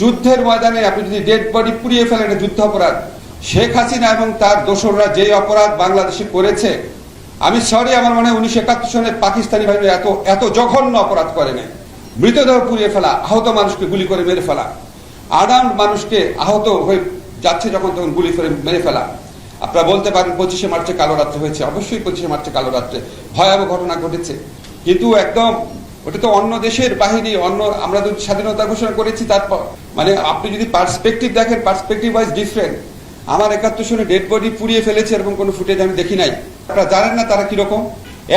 যুদ্ধের ময়দানে আপনি যদি ডেড বডি পুড়িয়ে ফেলেন, এটা যুদ্ধ অপরাধ। শেখ হাসিনা এবং তার দোসররা যে অপরাধ বাংলাদেশে করেছে, আমি সরি আমার মনে হয় উনিশশো একাত্তর সনে পাকিস্তানি বাহিনী এত এত জঘন্য অপরাধ করে নাই। মৃতদেহ পুড়িয়ে ফেলা, আহত মানুষকে গুলি করে মেরে ফেলা, আরাম মানুষকে আহত হয়ে যাচ্ছে যখন তখন গুলি করে মেরে ফেলা। আপনারা বলতে পারেন পঁচিশে মার্চে কালো রাত্রে হয়েছে। অবশ্যই পঁচিশে মার্চে কালো রাত্রে ভয়াবহ ঘটনা ঘটেছে। কিন্তু একদম ওটা তো অন্য দেশের বাহিনী, অন্য আমরা যদি স্বাধীনতা ঘোষণা করেছি তারপর মানে আপনি যদি পার্সপেক্টিভ দেখেন পার্সপেক্টিভ ওয়াইজ ডিফারেন্ট আমার একাত্তর সনে ডেড বডি পুড়িয়ে ফেলেছে, এরকম কোনো ফুটেজ আমি দেখি নাই। আপনারা জানেন না তারা কীরকম?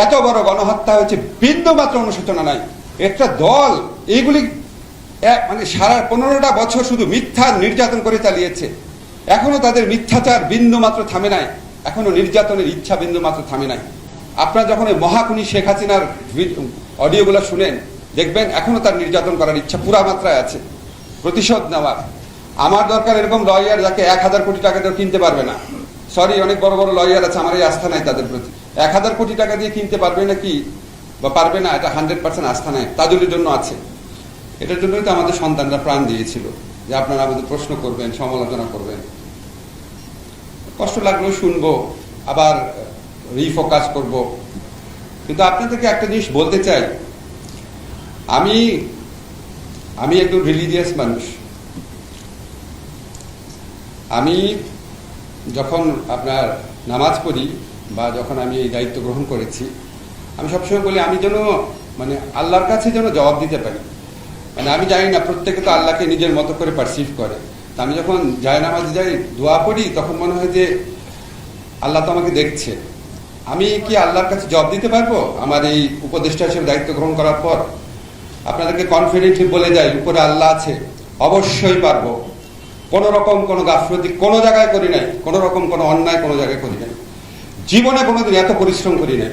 এত বড় গণহত্যা হয়েছে, বিন্দু মাত্র অনুশোচনা নাই। একটা দল, এইগুলি মানে সারা পনেরোটা বছর শুধু মিথ্যা নির্যাতন করে চালিয়েছে। এখনও তাদের মিথ্যাচার বিন্দু মাত্র থামে নাই। এখনও নির্যাতনের ইচ্ছা বিন্দু মাত্র থামে নাই। আপনারা যখন ওই মহাকুনি শেখ হাসিনার অডিওগুলো শুনেন, দেখবেন এখনও তার নির্যাতন করার ইচ্ছা পুরা মাত্রায় আছে। প্রতিশোধ নেওয়ার। আমার দরকার এরকম লয়ার যাকে এক হাজার কোটি টাকা দিয়ে কিনতে পারবে না। সরি অনেক বড় বড় লয়ার আছে, আমার এই আস্থা নাই তাদের প্রতি। এক হাজার কোটি টাকা দিয়ে কিনতে পারবে নাকি বা পারবে না, এটা হান্ড্রেড পার্সেন্ট আস্থা নাই তাদের জন্য আছে। এটার জন্যই তো আমাদের সন্তানরা প্রাণ দিয়েছিল যে আপনারা আমাদের প্রশ্ন করবেন, সমালোচনা করবেন। কষ্ট লাগলেও শুনব, আবার রিফোকাস করব। কিন্তু আপনাদেরকে একটা জিনিস বলতে চাই। আমি আমি একজন রিলিজিয়াস মানুষ। আমি যখন আপনার নামাজ পড়ি বা যখন আমি এই দায়িত্ব গ্রহণ করেছি, আমি সবসময় বলি, আমি যেন মানে আল্লাহর কাছে যেন জবাব দিতে পারি। মানে আমি জানি না, প্রত্যেকে তো আল্লাহকে নিজের মতো করে পারসিভ করে। তা আমি যখন যায় নামাজ যাই, দোয়া পড়ি, তখন মনে হয় যে আল্লাহ তো আমাকে দেখছে। আমি কি আল্লাহর কাছে জব দিতে পারব? আমার এই উপদেষ্টা হিসেবে দায়িত্ব গ্রহণ করার পর আপনাদেরকে কনফিডেন্টলি বলে যাই, উপরে আল্লাহ আছে, অবশ্যই পারব। কোনো রকম কোনো গাফলতি কোনো জায়গায় করি নাই, কোনো রকম কোনো অন্যায় কোনো জায়গায় করি নাই। জীবনে কোনোদিন এত পরিশ্রম করি নাই।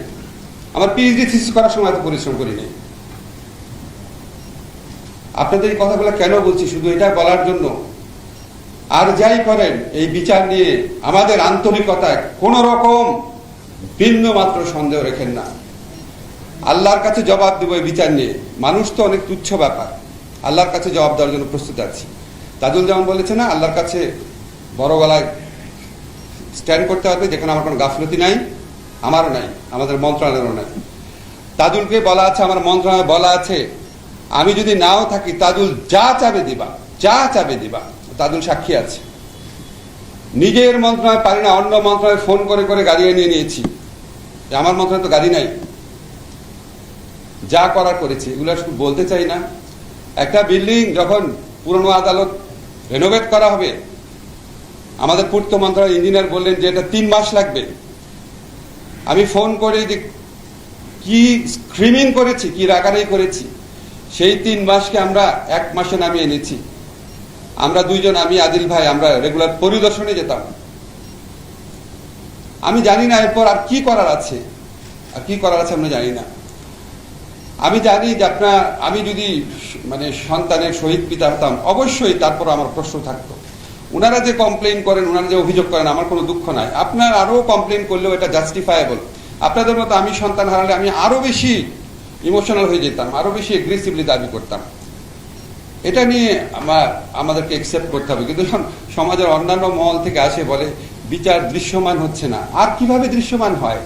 আমার পিএইচডি থিসিস করার সময় এত পরিশ্রম করি নাই। আপনাদের এই কথাগুলো কেন বলছি? শুধু এটা বলার জন্য। আর যাই করেন, এই বিচার নিয়ে আমাদের আন্তরিকতায় কোন রকম ভিন্ন মাত্র সন্দেহ রেখেন না। আল্লাহর কাছে জবাব দেবো এই বিচার নিয়ে। মানুষ তো অনেক তুচ্ছ ব্যাপার। আল্লাহর কাছে জবাব দেওয়ার জন্য প্রস্তুত আছি। তাজুল যেমন বলেছে না, আল্লাহর কাছে বড় গলায় স্ট্যান্ড করতে হবে, যেখানে আমার কোনো গাফলতি নাই, আমারও নাই, আমাদের মন্ত্রণালয়েরও নাই। তাজুলকে বলা আছে, আমার মন্ত্রণালয় বলা আছে, আমি যদি নাও থাকি, তাজুল যা চাবে দিবা, যা চাবে দিবা। তাজুল সাক্ষী আছে। নিজের মন্ত্রণালয় পারি না, অন্য মন্ত্রণালয় ফোন করে করে গাড়ি নিয়ে নিয়েছি। আমার মন্ত্রণালয় তো গাড়ি নাই। যা করার করেছি, এগুলো শুধু বলতে চাই না। একটা বিল্ডিং যখন পুরনো আদালত রেনোভেট করা হবে, আমাদের পূর্ত মন্ত্রণালয় ইঞ্জিনিয়ার বললেন যে এটা তিন মাস লাগবে। আমি ফোন করে যে কি স্ক্রিমিং করেছি, কি রাগারাই করেছি, সেই তিন মাসকে আমরা এক মাসে নামিয়ে এনেছি আমরা দুইজন, আমি, আদিল ভাই, আমরা রেগুলার পরিদর্শনে যেতাম। আমি জানি না এরপর আর কি করার আছে। আর কি করার আছে আমরা জানি না। আমি জানি যে আপনার, আমি যদি মানে সন্তানের শহীদ পিতা হতাম, অবশ্যই তারপর আমার প্রশ্ন থাকতো। ওনারা যে কমপ্লেন করেন ওনারা যে অভিযোগ করেন, আমার কোনো দুঃখ নাই। আপনার আরও কমপ্লেন করলেও এটা জাস্টিফায়েবল আপনাদের মতো আমি সন্তান হারালে আমি আরও বেশি ইমোশনাল হয়ে যেতাম আরও বেশি এগ্রেসিভলি দাবি করতাম। এটা নিয়ে আমার, আমাদেরকে একসেপ্ট করতে হবে। কিন্তু সমাজের অন্যান্য মহল থেকে আসে বলে, বিচার দৃশ্যমান হচ্ছে না। আর কীভাবে দৃশ্যমান হয়?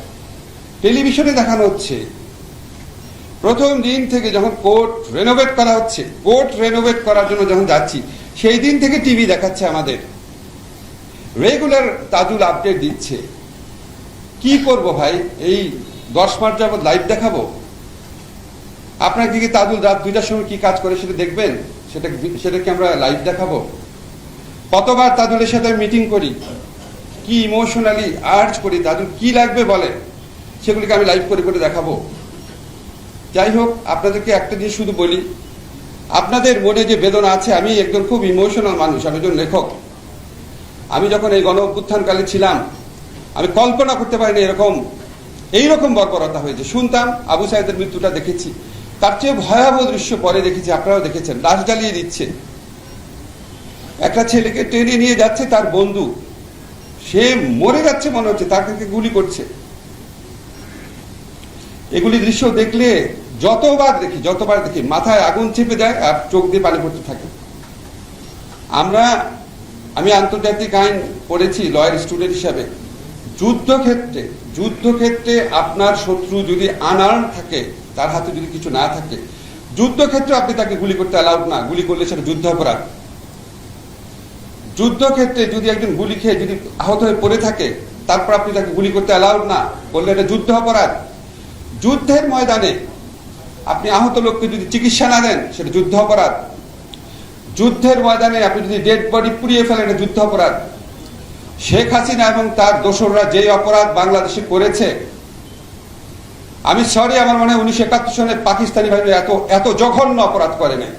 টেলিভিশনে দেখানো হচ্ছে। প্রথম দিন থেকে যখন কোর্ট রেনোভেট করা হচ্ছে, কোর্ট রেনোভেট করার জন্য যখন যাচ্ছি, সেই দিন থেকে টিভি দেখাচ্ছে আমাদের। রেগুলার তাজুল আপডেট দিচ্ছে। কি করব ভাই? এই দশ মাস যাবত লাইভ দেখাবো? আপনার দিকে তাজুল রাত দুইটার সময় কি কাজ করে সেটা দেখবেন? সেটা সেটাকে আমরা লাইভ দেখাবো। কতবার তাজুলের সাথে মিটিং করি, কি ইমোশনালি আর্জ করি তাজুল কি লাগবে বলে, সেগুলিকে আমি লাইভ করে করে দেখাবো। যাই হোক, আপনাদেরকে একটা জিনিস শুধু বলি, আপনাদের মনে যে বেদনা আছে, আমি একজন খুব ইমোশনাল মানুষ, আমি একজন লেখক। আমি যখন এই গণ অভ্যুত্থানকালে ছিলাম, আমি কল্পনা করতে পারিনি এরকম, এইরকম বর্বরতা হয়েছে। শুনতাম, আবু সাহেদের মৃত্যুটা দেখেছি। তার চেয়ে ভয়াবহ দৃশ্য পরে দেখেছি, আপনারাও দেখেছেন। লাশ জ্বালিয়ে দিচ্ছে একটা ছেলেকে টেনে নিয়ে যাচ্ছে তার বন্ধু। সে মরে যাচ্ছে মনে হচ্ছে, তাকে গুলি করছে। এগুলি দৃশ্য দেখলে যতবার দেখি যতবার দেখি, মাথায় আগুন চেপে যায় আর চোখ দিয়ে পানি পড়তে থাকে। আমরা, আমি আন্তর্জাতিক আইন পড়েছি, লয়ার স্টুডেন্ট হিসাবে। যুদ্ধক্ষেত্রে যুদ্ধক্ষেত্রে আপনার শত্রু যদি আনার থাকে তার হাতে যদি কিছু না থাকে, যুদ্ধক্ষেত্রে আপনি তাকে গুলি করতে অ্যালাউড না। গুলি করলে সেটা যুদ্ধ অপরাধ। যুদ্ধক্ষেত্রে যদি একজন গুলি খেয়ে যদি আহত হয়ে পড়ে থাকে, তারপর আপনি তাকে গুলি করতে অ্যালাউড না। বললে এটা যুদ্ধ অপরাধ। যুদ্ধের ময়দানে আপনি আহত লোককে যদি চিকিৎসা না দেন, সেটা যুদ্ধ অপরাধ। যুদ্ধের ময়দানে আপনি যদি ডেড বডি পুড়িয়ে ফেলেন, এটা যুদ্ধ অপরাধ। শেখ হাসিনা এবং তার দোসররা যে অপরাধ বাংলাদেশে করেছে আমি সরি আমার মনে হয় উনিশশো একাত্তর সনে পাকিস্তানি বাহিনী এত এত জঘন্য অপরাধ করে নাই।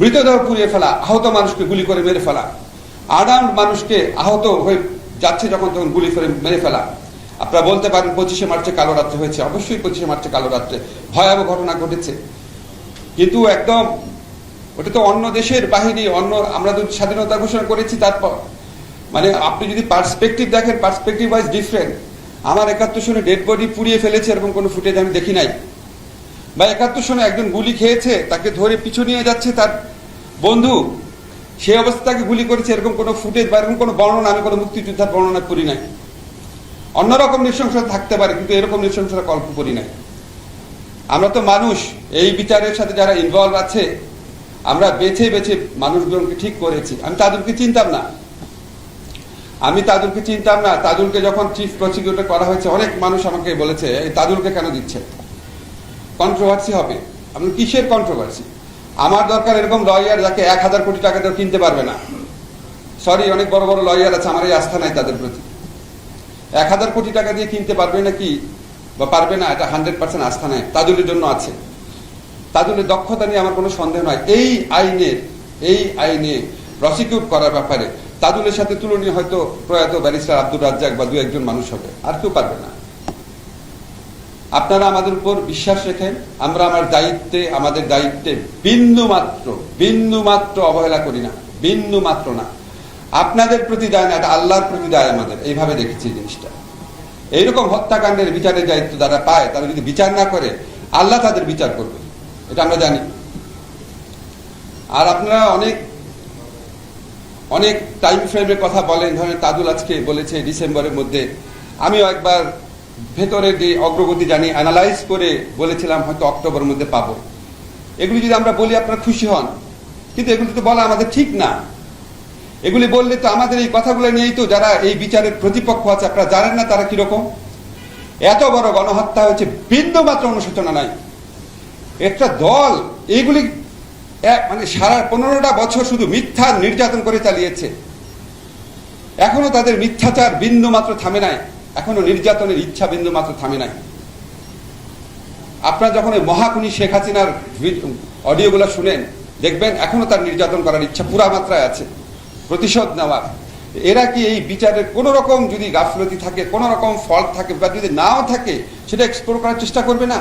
মৃতদেহ পুড়িয়ে ফেলা, আহত মানুষকে গুলি করে মেরে ফেলা আর্মার্ড মানুষকে আহত হয়ে যাচ্ছে যখন তখন গুলি করে মেরে ফেলা। আপনারা বলতে পারেন পঁচিশে মার্চে কালো রাত্রে হয়েছে, অবশ্যই পঁচিশে মার্চে কালো রাত্রে। ভয়াবহ ঘটনা ঘটেছে। কিন্তু একদম, ওটা তো অন্য দেশের বাহিনী, অন্য, আমরা তো স্বাধীনতা ঘোষণা করেছি, তারপর মানে আপনি যদি পার্সপেক্টিভ দেখেন পার্সপেক্টিভ ওয়াইজ ডিফারেন্ট আমার একাত্তর সনে ডেড বডি পুড়িয়ে ফেলেছে, এরকম কোনো ফুটেজ আমি দেখি নাই। বা একাত্তর সনে একজন গুলি খেয়েছে, তাকে ধরে পিছু নিয়ে যাচ্ছে তার বন্ধু। সেই অবস্থা তাকে গুলি করেছে, এরকম কোনো ফুটেজ বা এরকম কোনো বর্ণনা, আমি কোনো মুক্তিযোদ্ধার বর্ণনা করি নাই। অন্যরকম নৃশংসতা থাকতে পারে, কিন্তু এরকম নৃশংসতা কল্প করি নাই। আমরা তো মানুষ, এই বিচারের সাথে যারা ইনভলভ আছে, আমরা বেছে বেছে মানুষগুলোকে ঠিক করেছি। আমি তাদেরকে চিনতাম না। আমি তাদুলকে চিনতাম না। তাদুলকে যখন চিফ প্রসিকিউটর করা হয়েছে, অনেক মানুষ আমাকে বলেছে, এই তাদুলকে কেন দিচ্ছে? কন্ট্রোভার্সি হবে। আপনি কিসের কন্ট্রোভার্সি আমার দরকার এরকম লয়ার যাকে এক হাজার কোটি টাকা দিয়ে কিনতে পারবে না। সরি অনেক বড় বড় লয়ার আছে, আমার এই আস্থা নাই তাদের প্রতি। এক হাজার কোটি টাকা দিয়ে কিনতে পারবে না কি বা পারবে না, এটা হান্ড্রেড পার্সেন্ট আস্থা নাই। তাদুলের জন্য আছে। তাদুলের দক্ষতা নিয়ে আমার কোনো সন্দেহ নয় এই আইনের, এই আইনে প্রসিকিউট করার ব্যাপারে তাদুলের সাথে তুলনীয় হয়তো প্রয়াত ব্যারিস্টার আব্দুর রাজ্জাক বা দু একজন মানুষ হবে, আর কেউ পারবে না। আপনারা আমাদের উপর বিশ্বাস রেখেন, আমরা আমার দায়িত্বে, আমাদের দায়িত্বে বিন্দু মাত্র বিন্দু মাত্র অবহেলা করি না বিন্দু মাত্র না। আপনাদের প্রতি দায় না, এটা আল্লাহর প্রতি দায় আমাদের, এইভাবে দেখেছি জিনিসটা। এইরকম হত্যাকাণ্ডের বিচারের দায়িত্ব যারা পায়, তারা যদি বিচার না করে, আল্লাহ তাদের বিচার করবে। এটা আমরা জানি। আর আপনারা অনেক অনেক টাইম ফ্রেমের কথা বলেন, ধরেন তাদুল আজকে বলেছে ডিসেম্বরের মধ্যে। আমিও একবার ভেতরের যে অগ্রগতি জানি অ্যানালাইজ করে বলেছিলাম, হয়তো অক্টোবরের মধ্যে পাব। এগুলি যদি আমরা বলি, আপনারা খুশি হন। কিন্তু এগুলি তো বলা আমাদের ঠিক না। এগুলি বললে তো আমাদের এই কথাগুলো নিয়েই তো যারা এই বিচারের প্রতিপক্ষ আছে, আপনারা জানেন না তারা কীরকম। এত বড় গণহত্যা হয়েছে বিন্দু মাত্র অনুশোচনা নাই। একটা দল এইগুলি মানে সারা পনেরোটা বছর শুধু মিথ্যা নির্যাতন করে চালিয়েছে। এখনও তাদের মিথ্যাচার বিন্দু মাত্র থামে নাই। এখনও নির্যাতনের ইচ্ছা বিন্দু মাত্র থামে নাই। আপনারা যখন ওই মহাকুনি শেখ হাসিনার অডিওগুলো শুনেন, দেখবেন এখনও তার নির্যাতন করার ইচ্ছা পুরা মাত্রায় আছে। প্রতিশোধ নেওয়ার। এরা কি এই বিচারের কোন রকম যদি গাফলতি থাকে, কোন রকম ফল্ট থাকে, বা যদি নাও থাকে, সেটা এক্সপ্লোর করার চেষ্টা করবে না?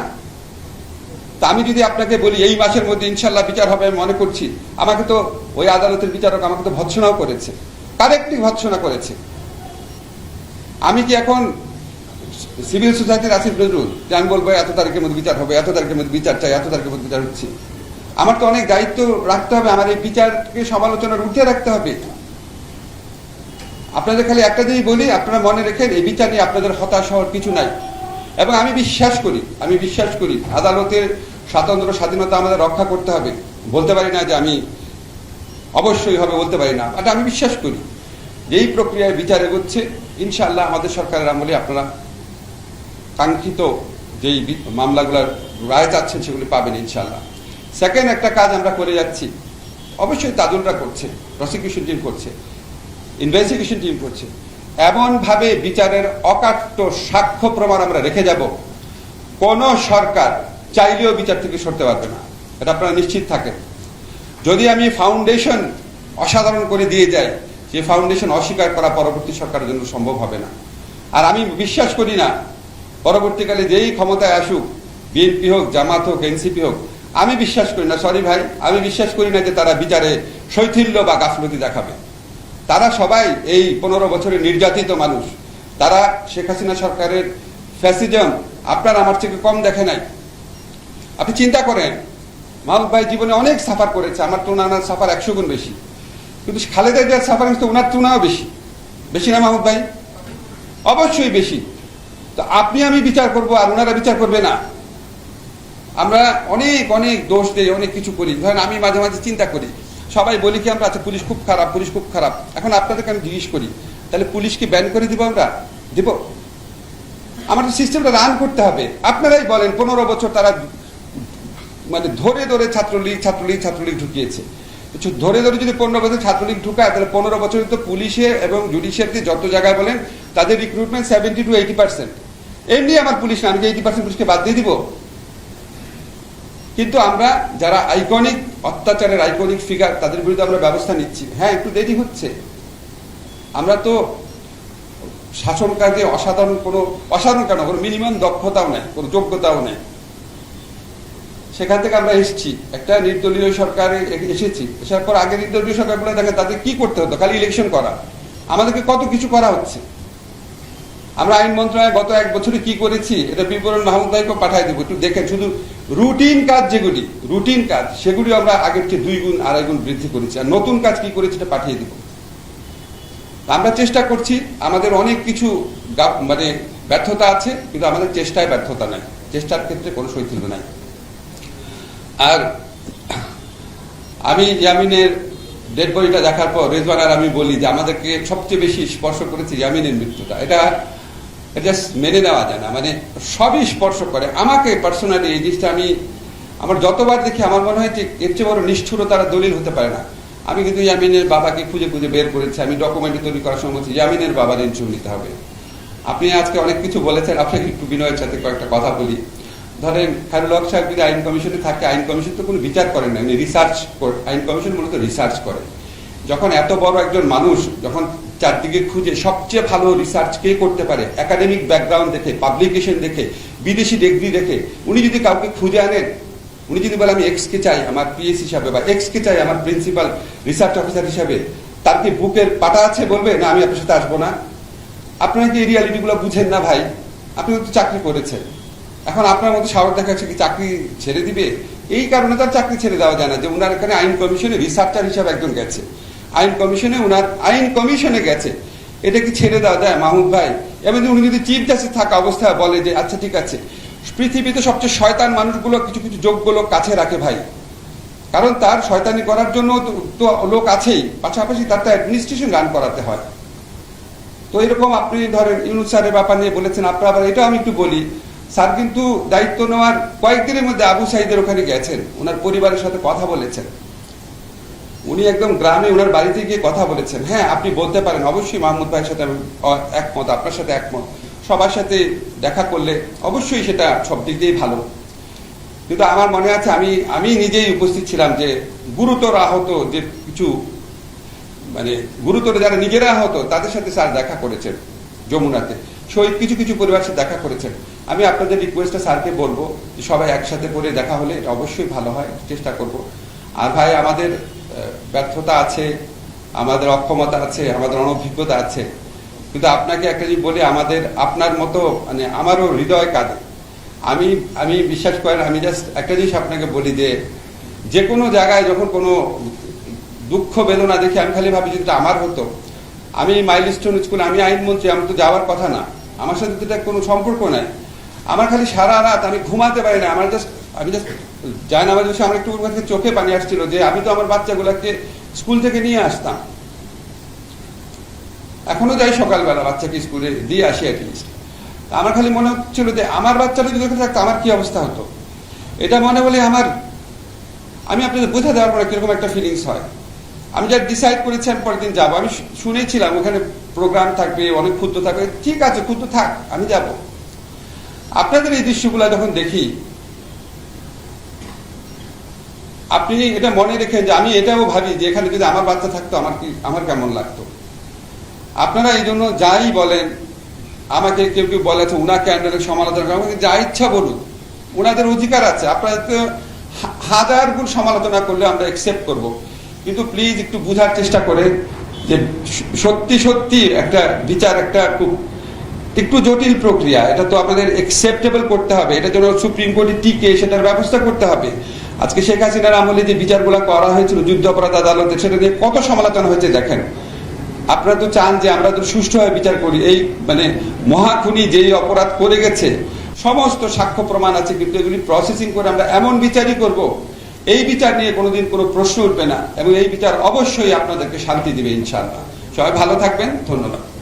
তা আমি যদি আপনাকে বলি, এই মাসের মধ্যে ইনশাল্লাহ বিচার হবে আমি মনে করছি। আমাকে তো ওই আদালতের বিচারক আমাকে তো ভৎসনাও করেছে। কারেক্টলি ভৎসনা করেছে। আমি কি এখন সিভিল সোসাইটির আসিফ নজরুল, যে আমি বলব এত তারিখের মধ্যে বিচার হবে, এত তারিখের মধ্যে বিচার চাই, এত তারিখের মধ্যে বিচার হচ্ছে। আমার তো অনেক দায়িত্ব রাখতে হবে, আমার এই বিচারকে সমালোচনার উঠে রাখতে হবে। আপনাদের খালি একটা জিনিস বলি, আপনারা মনে রেখেন, এই বিচার নিয়ে আপনাদের হতাশ হওয়ার কিছু নাই। এবং আমি বিশ্বাস করি, আমি বিশ্বাস করি, আদালতের স্বাতন্ত্র স্বাধীনতা আমাদের রক্ষা করতে হবে। বলতে পারি না যে আমি অবশ্যই হবে, বলতে পারি না। এটা আমি বিশ্বাস করি। যে এই প্রক্রিয়ায় বিচার এগোচ্ছে, ইনশাআল্লাহ আমাদের সরকারের আমলে আপনারা কাঙ্ক্ষিত যেই মামলাগুলোর রায় চাচ্ছেন, সেগুলি পাবেন ইনশাআল্লাহ। সেকেন্ড একটা কাজ আমরা করে যাচ্ছি। অবশ্যই তাদুলরা করছে প্রসিকিউশন টিম করছে ইনভেস্টিগেশন টিম করছে। এমনভাবে বিচারের অকাট্য সাক্ষ্য প্রমাণ আমরা রেখে যাব। কোন সরকার চাইলেও বিচার থেকে সরতে পারবে না। এটা আপনারা নিশ্চিত থাকেন। যদি আমি ফাউন্ডেশন অসাধারণ করে দিয়ে যাই, যে ফাউন্ডেশন অস্বীকার করা পরবর্তী সরকারের জন্য সম্ভব হবে না। আর আমি বিশ্বাস করি না, পরবর্তীকালে যেই ক্ষমতায় আসুক, বিএনপি হোক, জামাত হোক, এনসিপি হোক, আমি বিশ্বাস করি না সরি ভাই, আমি বিশ্বাস করি না যে তারা বিচারে শৈথিল্য বা গাফলতি দেখাবে। তারা সবাই এই পনেরো বছরের নির্যাতিত মানুষ। তারা শেখ হাসিনা সরকারের ফ্যাসিজম আপনার আমার থেকে কম দেখে নাই। আপনি চিন্তা করেন, মাহবুব ভাই জীবনে অনেক সাফার করেছে, আমার তো নানার সাফার একশো গুণ বেশি। কিন্তু খালেদা জিয়ার সাফারেন্স তো ওনার তুলনাও বেশি। বেশি না মাহমুদ ভাই? অবশ্যই বেশি। তো আপনি আমি বিচার করব আর ওনারা বিচার করবে না। আমরা অনেক অনেক দোষ দিই, অনেক কিছু করি। ধরেন আমি মাঝে মাঝে চিন্তা করি, সবাই বলি কি আমরা আচ্ছা পুলিশ খুব খারাপ, পুলিশ খুব খারাপ। এখন আপনাদেরকে আমি জিজ্ঞেস করি, তাহলে পুলিশকে ব্যান করে দিব আমরা? দিব? আমাদের সিস্টেমটা রান করতে হবে। আপনারাই বলেন, পনেরো বছর তারা মানে ধরে ধরে ছাত্রলীগ ছাত্রলীগ ছাত্রলীগ ঢুকিয়েছে। ধরে ধরে যদি পনেরো বছর ছাত্রলীগ ঢুকায়, তাহলে পনেরো বছরে তো পুলিশে এবং জুডিশিয়ারিতে যত জায়গায় বলেন, তাদের recruitment seventy two eighty percent এমনি আমার পুলিশ আমি এইটি পার্সেন্ট পুলিশকে বাদ দিয়ে দিব? কিন্তু আমরা যারা আইকনিক অত্যাচারের আইকনিক ফিগার তাদের বিরুদ্ধে আমরা ব্যবস্থা নিচ্ছি। হ্যাঁ একটু দেরি হচ্ছে। আমরা তো শাসন কাজে অসাধারণ কোনো, অসাধারণ কেন? কোনো মিনিমাম দক্ষতাও নেই, কোনো যোগ্যতাও নেই। সেখান থেকে আমরা এসেছি। একটা নির্দলীয় সরকারে এসেছি। এসার পর আগে নির্দলীয় সরকারগুলো দেখে তাদের কি করতে হতো? খালি ইলেকশন করা। আমাদেরকে কত কিছু করা হচ্ছে? আমরা আইন মন্ত্রণালয়ে গত এক বছরে কি করেছি? এটা বিবরণ মাহমুদ ভাইকে পাঠাই দেবো। একটু দেখেন, শুধু রুটিন কাজ যেগুলি রুটিন কাজ সেগুলি আমরা আগের চেয়ে দুই গুণ, আড়াই গুণ বৃদ্ধি করেছি। আর নতুন কাজ কি করেছি এটা পাঠিয়ে দিব। আমরা চেষ্টা করছি, আমাদের অনেক কিছু মানে ব্যর্থতা আছে, কিন্তু আমাদের চেষ্টায় ব্যর্থতা নাই। চেষ্টার ক্ষেত্রে কোনো শৈথিল্য নাই। আর আমি ইয়ামিনের ডেড বডিটা দেখার পর রেজওয়ান আর আমি বলি যে আমাদেরকে সবচেয়ে বেশি স্পর্শ করেছে ইয়ামিনের মৃত্যুটা। এটা জাস্ট মেনে নেওয়া যায় না। মানে সবই স্পর্শ করে। আমাকে পার্সোনালি এই জিনিসটা আমি আমার যতবার দেখি আমার মনে হয় যে এর চেয়ে বড় নিষ্ঠুরতার দলিল হতে পারে না। আমি কিন্তু ইয়ামিনের বাবাকে খুঁজে খুঁজে বের করেছি। আমি ডকুমেন্ট তৈরি করার সময় বলছি, ইয়ামিনের বাবার ইন্টারভিউ নিতে হবে। আপনি আজকে অনেক কিছু বলেছেন। আপনাকে একটু বিনয়ের সাথে কয়েকটা কথা বলি। ধরেন খায়রুল হক সাহেব যদি আইন কমিশনে থাকে, আইন কমিশন তো কোনো বিচার করেন না রিসার্চ আইন কমিশন মূলত রিসার্চ করে। যখন এত বড় একজন মানুষ যখন চারদিকে খুঁজে সবচেয়ে ভালো রিসার্চ কে করতে পারে একাডেমিক ব্যাকগ্রাউন্ড দেখে পাবলিকেশন দেখে, বিদেশি ডিগ্রি দেখে, উনি যদি কাউকে খুঁজে আনেন, উনি যদি বলে, আমি এক্স কে চাই আমার পিএস হিসাবে বা এক্স কে চাই আমার প্রিন্সিপাল রিসার্চ অফিসার হিসাবে, তার কি বুকের পাটা আছে বলবে, না, আমি আপনার সাথে আসব না? আপনারা কি এই রিয়ালিটিগুলো বুঝেন না ভাই? আপনি তো চাকরি করেছেন। এখন আপনার মতো সাহস দেখাচ্ছে কি চাকরি ছেড়ে দিবে? এই কারণে তার চাকরি ছেড়ে দেওয়া যায় না, যে উনার এখানে আইন কমিশনে রিসার্চার হিসাবে একজন গেছে। আইন কমিশনে উনার, আইন কমিশনে গেছে। এটা কি ছেড়ে দেওয়া যায়? মাহমুদ ভাই এমনি উনি যদি চিফ জাস্টিস থাকা অবস্থায় বলে যে আচ্ছা ঠিক আছে, পৃথিবীতে সবচেয়ে শয়তান মানুষগুলো কিছু কিছু যোগ্য লোক কাছে রাখে ভাই। কারণ তার শয়তানি করার জন্য তো- লোক আছেই, পাশাপাশি তার তো অ্যাডমিনিস্ট্রেশন রান করাতে হয়। তো এরকম আপনি ধরেন ইউনুস স্যারের ব্যাপার নিয়ে বলেছেন, আপনার আবার এটাও আমি একটু বলি স্যার কিন্তু দায়িত্ব নেওয়ার কয়েকদিনের মধ্যে আবু সাইদের ওখানে গেছেন। ওনার পরিবারের সাথে কথা বলেছেন। উনি একদম গ্রামে ওনার বাড়িতে গিয়ে কথা বলেছেন। হ্যাঁ আপনি বলতে পারেন, অবশ্যই মাহমুদ ভাইয়ের সাথে আমি একমত, আপনার সাথে একমত। সবার সাথে দেখা করলে অবশ্যই সেটা সব দিক দিয়েই ভালো। কিন্তু আমার মনে আছে, আমি আমি নিজেই উপস্থিত ছিলাম যে গুরুতর আহত যে কিছু মানে গুরুতর যারা নিজেরা আহত, তাদের সাথে স্যার দেখা করেছেন যমুনাতে। শহীদ কিছু কিছু পরিবার দেখা করেছেন। আমি আপনাদের রিকোয়েস্টটা স্যারকে বলব যে সবাই একসাথে করে দেখা হলে এটা অবশ্যই ভালো হয়, চেষ্টা করব। আর ভাই, আমাদের ব্যর্থতা আছে, আমাদের অক্ষমতা আছে, আমাদের অনভিজ্ঞতা আছে। কিন্তু আপনাকে একটা জিনিস বলি, আমাদের, আপনার মতো মানে আমারও হৃদয় কাঁদে। আমি আমি বিশ্বাস করেন, আমি জাস্ট একটা জিনিস আপনাকে বলি যে যে কোনো জায়গায় যখন কোনো দুঃখ, বেদনা দেখে আমি খালি ভাবি যদি আমার হতো। আমি মাইলস্টোন স্কুল আমি আইনমন্ত্রী আমার তো যাওয়ার কথা না। আমার সাথে তো এটা কোনো সম্পর্ক নাই। আমার খালি সারা রাত আমি ঘুমাতে পারি না। আমার জাস্ট আমি জাস্ট যায় না, আমার বসে আমার একটু কাছে চোখে পানি আসছিল যে আমি তো আমার বাচ্চাগুলোকে স্কুল থেকে নিয়ে আসতাম। এখনও যাই সকালবেলা বাচ্চাকে স্কুলে দিয়ে আসি অ্যাটলিস্ট আমার খালি মনে হচ্ছিল যে আমার বাচ্চাটা যদি থাকতো, আমার কি অবস্থা হতো? এটা মনে বলে আমার আমি আপনাদের বোঝা দেওয়ার পরে কীরকম একটা ফিলিংস হয়। আমি যা ডিসাইড করেছি আমি পরের দিন যাব। আমি শুনেছিলাম ওখানে প্রোগ্রাম থাকবে, অনেক ক্ষুদ্র থাকবে। ঠিক আছে, ক্ষুদ্র থাক, আমি যাব। আপনাদের এই দৃশ্যগুলো যখন দেখি, আপনি এটা মনে রেখেন যে আমি এটাও ভাবি যে এখানে যদি আমার বাচ্চা থাকতো, আমার কি, আমার কেমন লাগতো? আপনারা এই জন্য যাই বলেন, আমাকে কেউ কেউ বলেছে উনাকে আন্ডারে সমালোচনা করেন আমাকে যা ইচ্ছা বলুন। ওনাদের অধিকার আছে, আপনারা তো হাজার গুণ সমালোচনা করলে আমরা একসেপ্ট করব। কিন্তু প্লিজ একটু বোঝার চেষ্টা করেন যে সত্যি সত্যি একটা বিচার, একটা খুব একটু জটিল প্রক্রিয়া। এটা তো আপনাদের একসেপ্টেবল করতে হবে। এটা যেন সুপ্রিম কোর্টে টিকে, সেটার ব্যবস্থা করতে হবে। আজকে শেখ হাসিনার আমলে যে বিচারগুলো করা হয়েছিল, যুদ্ধ অপরাধ আদালতে, সেটা নিয়ে কত সমালোচনা হয়েছে দেখেন। আপনারা তো চান যে আমরা তো সুষ্ঠুভাবে বিচার করি। এই মানে মহাখুনি যেই অপরাধ করে গেছে, সমস্ত সাক্ষ্য প্রমাণ আছে, কিন্তু এগুলি প্রসেসিং করে আমরা এমন বিচারই করব এই বিচার নিয়ে কোনোদিন কোনো প্রশ্ন উঠবে না এবং এই বিচার অবশ্যই আপনাদেরকে শান্তি দিবে ইনশাআল্লাহ। সবাই ভালো থাকবেন, ধন্যবাদ।